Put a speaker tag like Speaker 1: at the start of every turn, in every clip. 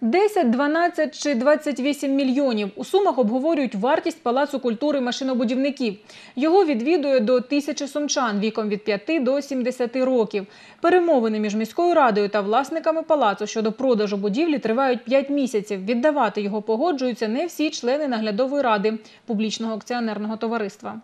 Speaker 1: 10, 12 чи 28 мільйонів. У Сумах обговорюють вартість Палацу культури машинобудівників. Його відвідує до тисячі сумчан віком від 5 до 70 років. Перемовини між міською радою та власниками палацу щодо продажу будівлі тривають 5 місяців. Віддавати його погоджуються не всі члени наглядової ради публічного акціонерного товариства.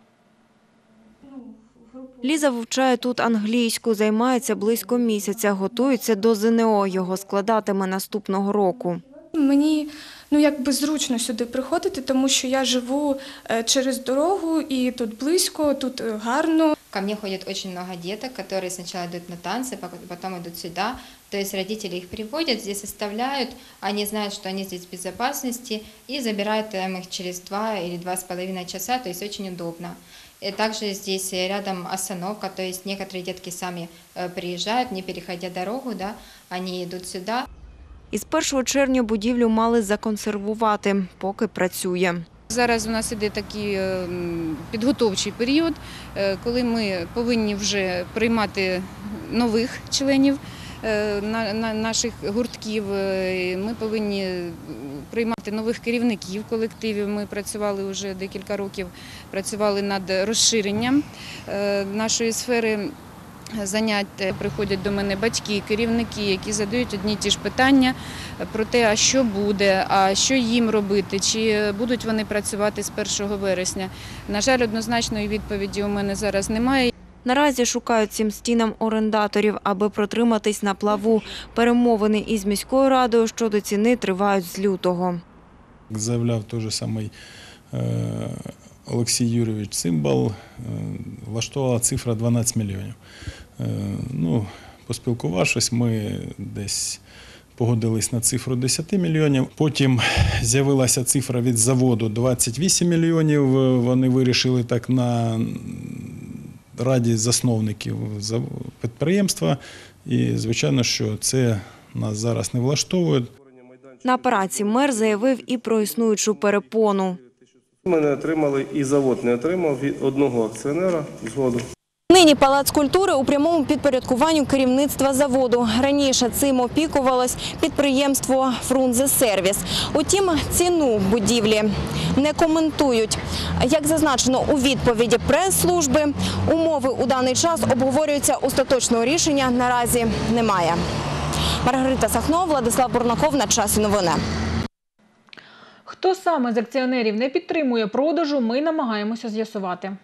Speaker 2: Ліза вивчає тут англійську, займається близько місяця, готується до ЗНО. Його складатиме наступного року.
Speaker 3: Мені ну якби зручно сюди приходити, тому що я живу е, через дорогу і тут близько, тут е, гарно.
Speaker 4: Ко мне ходит очень много деток, которые сначала идут на танцы, пок- потом идут сюда. То есть родители их приводят, здесь оставляют, они знают, что они здесь в безопасности, и забирают эм, их через два или два с половиной часа, то есть очень удобно. И также здесь э, рядом остановка, то есть некоторые детки сами э, приезжают, не переходя дорогу, да, они идут сюда,
Speaker 2: Із 1 червня будівлю мали законсервувати, поки працює.
Speaker 5: Зараз у нас іде такий е, м, підготовчий період, е, коли ми повинні вже приймати нових членів е, на- на- наших гуртків. Е, Ми повинні приймати нових керівників колективів. Ми працювали вже декілька років, працювали над розширенням е, нашої сфери. Занять Е, приходять до мене батьки, керівники, які задають одні ті ж питання про те, а що буде, а що їм робити, чи будуть вони працювати з 1 вересня. На жаль, однозначної відповіді у мене зараз немає.
Speaker 2: Наразі шукають цим стінам орендаторів, аби протриматись на плаву. Перемовини із міською радою щодо ціни тривають з лютого.
Speaker 6: Заявляв той же самий е, Олексій Юрійович Цимбал, е, влаштувала цифра 12 мільйонів. Е, Ну, поспілкувавшись, ми десь погодились на цифру 10 мільйонів. Потім з'явилася цифра від заводу 28 мільйонів. Вони вирішили так на раді засновників підприємства. І, звичайно, що це нас зараз не влаштовує.
Speaker 2: На праці. мер заявив і про існуючу перепону.
Speaker 7: Ми не отримали і завод не отримав від одного акціонера згоду.
Speaker 2: Нині палац культури у прямому підпорядкуванню керівництва заводу. Раніше цим опікувалось підприємство Фрунзе Сервіс. Утім, ціну будівлі не коментують. Як зазначено у відповіді прес-служби, умови у даний час обговорюються. Остаточного рішення наразі немає. Маргарита Сахно, Владислав Бурнаков на часі новини.
Speaker 1: Хто саме з акціонерів не підтримує продажу, ми намагаємося з'ясувати.